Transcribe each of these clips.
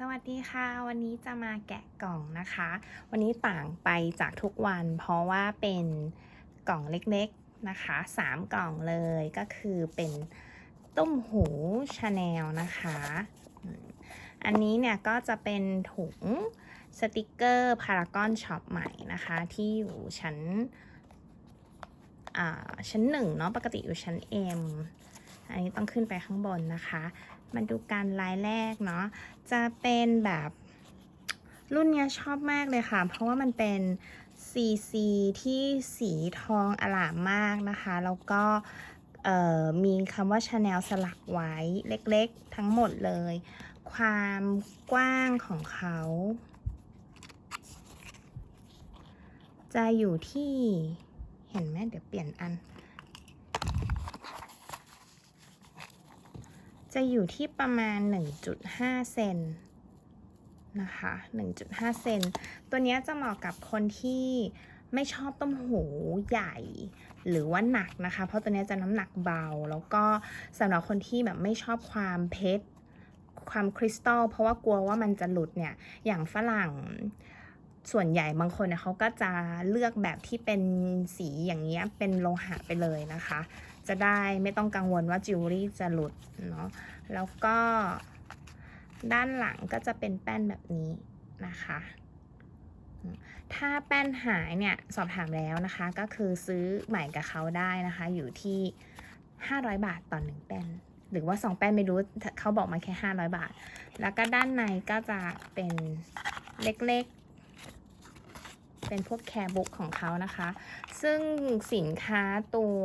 สวัสดีค่ะ วันนี้จะมาแกะกล่องนะคะ วันนี้ต่างไปจากทุกวัน เพราะว่าเป็นกล่องเล็กๆนะคะสามกล่องเลยก็คือเป็นตุ้มหูชาแนลนะคะ อันนี้เนี่ยก็จะเป็นถุงสติกเกอร์พารากอนช็อปใหม่นะคะ ที่อยู่ชั้นอ่าชั้นหนึ่งเนาะปกติอยู่ชั้น M อันนี้ต้องขึ้นไปข้างบนนะคะ มาดูการลายแรกเนาะ จะเป็นแบบรุ่นเนี้ยชอบมากเลยค่ะ เพราะว่ามันเป็น CC ที่สีทองอลามมากนะคะ แล้วก็มีคำว่า Chanel สลักไว้เล็กๆ ทั้งหมดเลย ความกว้างของเขา จะอยู่ที่เห็นไหมเดี๋ยวเปลี่ยนอัน จะอยู่ที่ประมาณ 1.5 เซนนะคะ 1.5 เซน ตัวนี้จะเหมาะกับคนที่ไม่ชอบต้มหูใหญ่ หรือว่าหนักนะคะ เพราะตัวนี้จะน้ำหนักเบา แล้วก็สำหรับคนที่แบบไม่ชอบความเพชรความคริสตัลเพราะว่ากลัวว่ามันจะหลุดเนี่ย อย่างฝรั่ง ส่วนใหญ่บางคนเนี่ยเขาก็จะเลือกแบบที่เป็นสีอย่างเงี้ยเป็นโลหะไปเลยนะคะ จะได้ไม่ต้องกังวลว่าจิวเวลรี่จะหลุดเนาะแล้วก็ด้านหลังก็จะเป็นแป้นแบบนี้นะคะ ถ้าแป้นหายเนี่ยสอบถามแล้วนะคะ ก็คือซื้อใหม่กับเขาได้นะคะ อยู่ที่ 500 บาทต่อหนึ่งแป้น หรือว่า 2 แป้นไม่รู้เขาบอกมาแค่ 500 บาท แล้วก็ด้านในก็จะเป็นเล็ก เป็นพวกแคร์บุ๊กของเขานะคะ ซึ่งสินค้าตัว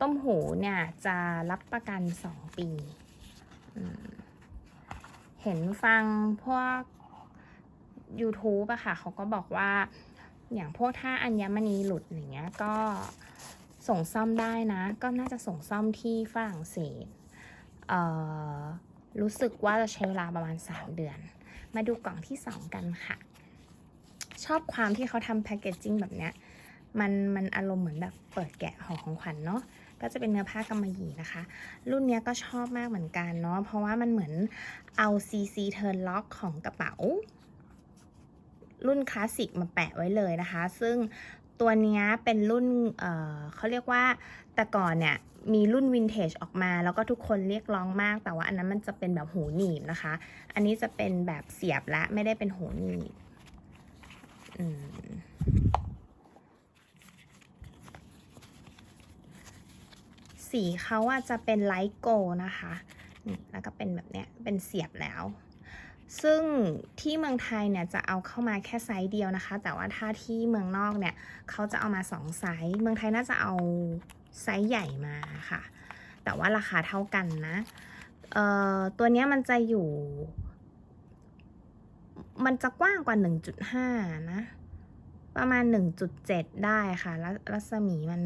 ต้มหูเนี่ยจะรับประกัน 2 ปี เห็นฟังพวก YouTube อะค่ะ เขาก็บอกว่าอย่างพวกถ้าอัญมณีหลุดอย่างเงี้ยก็ส่งซ่อมได้นะ ก็น่าจะส่งซ่อมที่ฝรั่งเศสเอ่อรู้สึกว่าจะใช้เวลาประมาณ 3 เดือน มาดูกล่องที่ 2 กันค่ะ ชอบความที่เขาทำแพคเกจจิ้งแบบเนี้ยมันมันอารมณ์เหมือนแบบเปิดแกะห่อของขวัญเนาะก็จะเป็นเนื้อผ้ากำมะหยี่นะคะ รุ่นเนี้ยก็ชอบมากเหมือนกันเนาะเพราะว่ามันเหมือนเอา CC Turn Lock ของกระเป๋า รุ่นคลาสสิกมาแปะไว้เลยนะคะ ซึ่งตัวเนี้ยเป็นรุ่นเเขาเรียกว่าแต่ก่อนเนี่ยมีรุ่นวินเทจออกมา แล้วก็ทุกคนเรียกร้องมาก แต่ว่าอันนั้นมันจะเป็นแบบหูหนีบนะคะ อันนี้จะเป็นแบบเสียบและไม่ได้เป็นหูหนีบ สีเขาอะจะเป็นไลท์โกนะคะนี่แล้วก็เป็นแบบเนี้ย เป็นเสียบแล้ว ซึ่งที่เมืองไทยเนี่ยจะเอาเข้ามาแค่ไซส์เดียวนะคะ แต่ว่าถ้าที่เมืองนอกเนี่ยเขาจะเอามาสองไซส์ เมืองไทยน่าจะเอาไซส์ใหญ่มาค่ะ แต่ว่าราคาเท่ากันนะ เอ่อ ตัวเนี้ยมันจะอยู่ มันจะกว้างกว่า 1.5 นะ ประมาณ 1.7 ได้ค่ะแล้วรัศมีมัน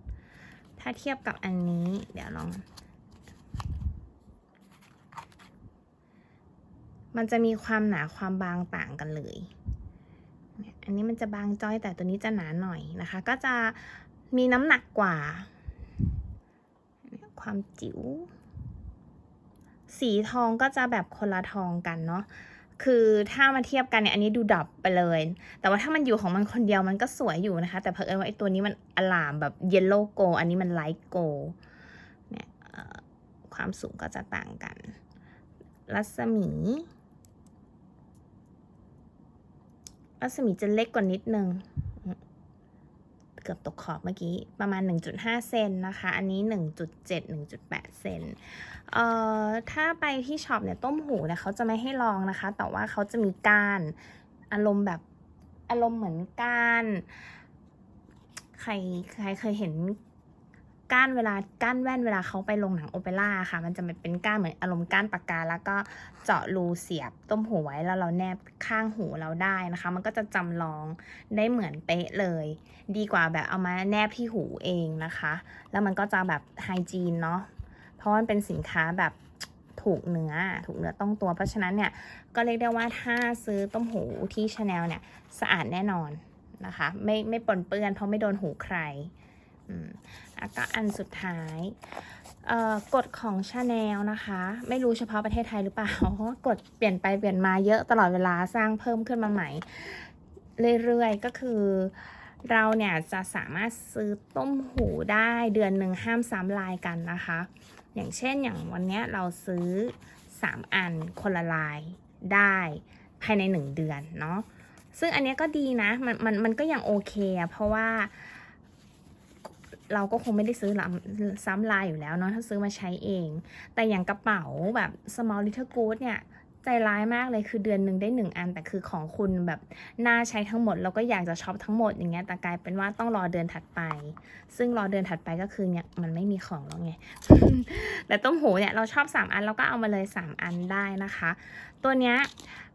1.7 ถ้าเทียบกับอันนี้ เดี๋ยวลอง มันจะมีความหนาความบางต่างกันเลย อันนี้มันจะบางจ้อยแต่ตัวนี้จะหนาหน่อยนะคะ ก็จะมีน้ำหนักกว่า ความจิ๋วสีทองก็จะแบบคนละทองกันเนาะ คือถ้ามาเทียบกันเนี่ยอันนี้ดูดับไปเลย แต่ว่าถ้ามันอยู่ของมันคนเดียวมันก็สวยอยู่นะคะ แต่เผอิญว่าไอ้ตัวนี้มันอลามแบบเยลโล่โก อันนี้มันไลท์โกเนี่ยความสูงก็จะต่างกัน รัศมี รัศมีจะเล็กกว่านิดนึง เกือบตกขอบเมื่อกี้ประมาณ 1.5 เซนนะคะ อันนี้ 1.7 1.8 เซนเอ่อถ้าไปที่ช็อปเนี่ยต้มหูเนี่ยเขาจะไม่ให้ลองนะคะ แต่ว่าเขาจะมีก้านอารมณ์แบบอารมณ์เหมือนก้านใครใครเคยเห็น ก้านเวลาก้านแว่นเวลาเขาไปลงหนังโอเปร่าค่ะ มันจะเป็นก้านเหมือนอารมณ์ก้านปากกา แล้วก็เจาะรูเสียบต้มหูไว้แล้วเราแนบข้างหูเราได้นะคะ มันก็จะจำลองได้เหมือนเป๊ะเลย ดีกว่าแบบเอามาแนบที่หูเองนะคะ แล้วมันก็จะแบบไฮจีนเนาะเพราะมันเป็นสินค้าแบบถูกเนื้อถูกเนื้อต้องตัว เพราะฉะนั้นเนี่ยก็เรียกได้ว่าถ้าซื้อต้มหูที่ชาแนลเนี่ยสะอาดแน่นอนนะคะ ไม่ไม่ปนเปื้อนเพราะไม่โดนหูใคร แล้วก็อันสุดท้ายเอ่อกฎของชาแนลนะคะ ไม่รู้เฉพาะประเทศไทยหรือเปล่าเพราะว่ากฎเปลี่ยนไปเปลี่ยนมาเยอะตลอดเวลาสร้างเพิ่มขึ้นมาใหม่ เรื่อยๆ ก็คือเราเนี่ยจะสามารถซื้อต้มหูได้เดือนหนึ่งห้ามซ้ำลายกันนะคะ อย่างเช่นอย่างวันนี้เราซื้อ 3 อันคนละลายได้ภายใน 1 เดือนเนาะซึ่งอันนี้ก็ดีนะมันมันมันก็ยังโอเคอะเพราะว่า เราก็คงไม่ได้ซื้อลซ้ำลายอยู่แล้วเนาะถ้าซื้อมาใช้เอง แต่อย่างกระเป๋าแบบ small little good เนี่ยใจร้ายมากเลยคือเดือนหนึ่งได้หนึ่งอัน แต่คือของคุณแบบน่าใช้ทั้งหมด แล้วก็อยากจะช็อปทั้งหมดอย่างเงี้ยแต่กลายเป็นว่าต้องรอเดือนถัดไป ซึ่งรอเดือนถัดไปก็คือเนี่ยมันไม่มีของแล้วไงแต่ต้มหูเนี่ยเราชอบ 3 อันเราก็เอามาเลย 3 อันได้นะคะ ตัวเนี้ย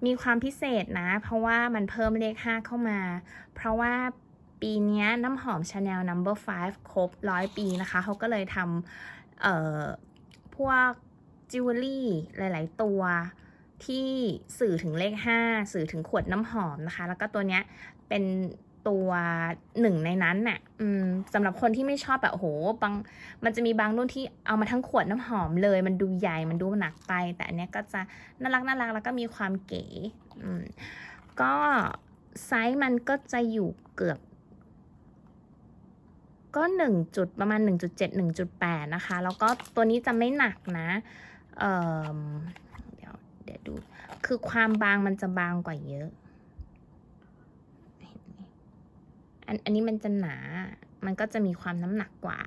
มีความพิเศษนะ เพราะว่ามันเพิ่มเลข 5 เข้ามา เพราะว่า ปีนี้น้ำหอม Chanel Number 5 ครบร้อยปีนะคะ เขาก็เลยทำเอ่อพวกจิวเวลรี่หลาย ๆ ตัวที่สื่อถึงเลข 5 สื่อถึงขวดน้ำหอมนะคะ แล้วก็ตัวเนี้ยเป็นตัวหนึ่งในนั้นน่ะอืมสำหรับคนที่ไม่ชอบแบบโอ้โหบางมันจะมีบางรุ่นที่เอามาทั้งขวดน้ำหอมเลย มันดูใหญ่มันดูหนักไป แต่อันเนี้ยก็จะน่ารักน่ารักแล้วก็มีความเก๋อืมก็ไซส์มันก็จะอยู่เกือบ ก็หนึ่งจุดประมาณ 1.7 1.8 นะคะ แล้วก็ตัวนี้จะไม่หนักนะเเดี๋ยวเดี๋ยวดู คือความบางมันจะบางกว่าเยอะ อันอันนี้มันจะหนา มันก็จะมีความน้ำหนักกว่า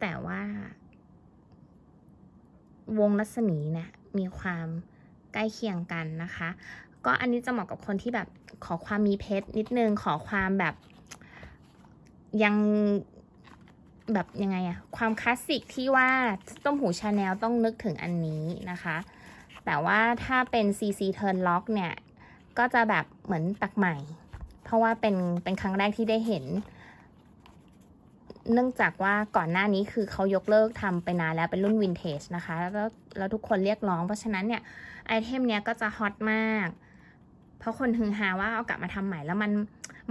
แต่ว่าวงรัศมีเนี่ยมีความใกล้เคียงกันนะคะ ก็อันนี้จะเหมาะกับคนที่แบบขอความมีเพชรนิดนึง ขอความแบบยัง แบบยังไงอะความคลาสสิกที่ว่าต้มหูชาแนลต้องนึกถึงอันนี้นะคะ แต่ว่าถ้าเป็น CC Turn Lock เนี่ย ก็จะแบบเหมือนแปลกใหม่ เพราะว่าเป็นเป็นครั้งแรกที่ได้เห็น เนื่องจากว่าก่อนหน้านี้คือเขายกเลิกทำไปนานแล้วเป็นรุ่นวินเทจนะคะ แล้วแล้วทุกคนเรียกร้อง เพราะฉะนั้นเนี่ย ไอเทมเนี้ยก็จะฮอตมาก เพราะคนฮือฮาว่าเอากลับมาทำใหม่แล้วมัน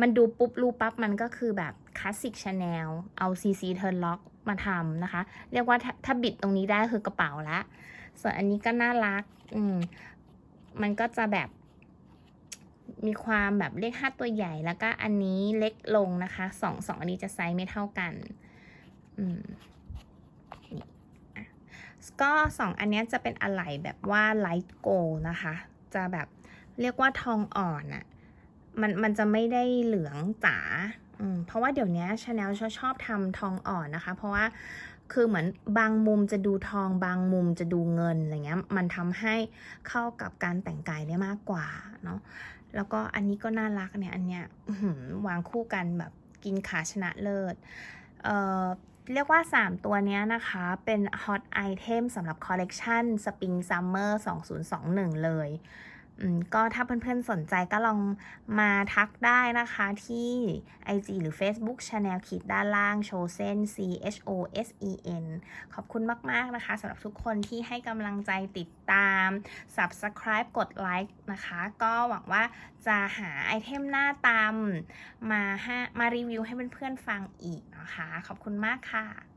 มันดูปุ๊บรูปั๊บมันก็คือแบบคลาสสิกชาแนลเอา CC Turn Lock มาทำนะคะ เรียกว่าถ้าถ้าบิดตรงนี้ได้คือกระเป๋าละ ส่วนอันนี้ก็น่ารัก อืม มันก็จะแบบ มีความแบบเลขห้าตัวใหญ่แล้วก็อันนี้เล็กลงนะคะสองสองอันนี้จะไซส์ไม่เท่ากัน อืมนี่อะก็สองอันนี้จะเป็นอะไหล่แบบว่าไลท์โกลนะคะ จะแบบเรียกว่าทองอ่อนอะ มันมันจะไม่ได้เหลืองจ๋าอืมเพราะว่าเดี๋ยวนี้ชาแนลชอบชอบทำทองอ่อนนะคะ เพราะว่าคือเหมือนบางมุมจะดูทองบางมุมจะดูเงินอะไรเงี้ยมันทำให้เข้ากับการแต่งกายได้มากกว่าเนาะแล้วก็อันนี้ก็น่ารักเนี่ยอันเนี้ยวางคู่กันแบบกินขาชนะเลิศเอ่อเรียกว่า 3 ตัวเนี้ยนะคะ เป็นฮอตไอเทมสำหรับคอลเลกชันสปริงซัมเมอร์2021 เลยอืม ก็ถ้าเพื่อนๆสนใจก็ลองมาทักได้นะคะที่ IG หรือ Facebook Channel ขีดด้านล่างโชเซน C H O S E N ขอบคุณมากๆนะคะสำหรับทุกคนที่ให้กำลังใจติดตาม Subscribe กดไลค์นะคะ ก็หวังว่าจะหาไอเทมหน้าตามมาให้มารีวิวให้เพื่อนๆฟังอีกนะคะ ขอบคุณมากค่ะ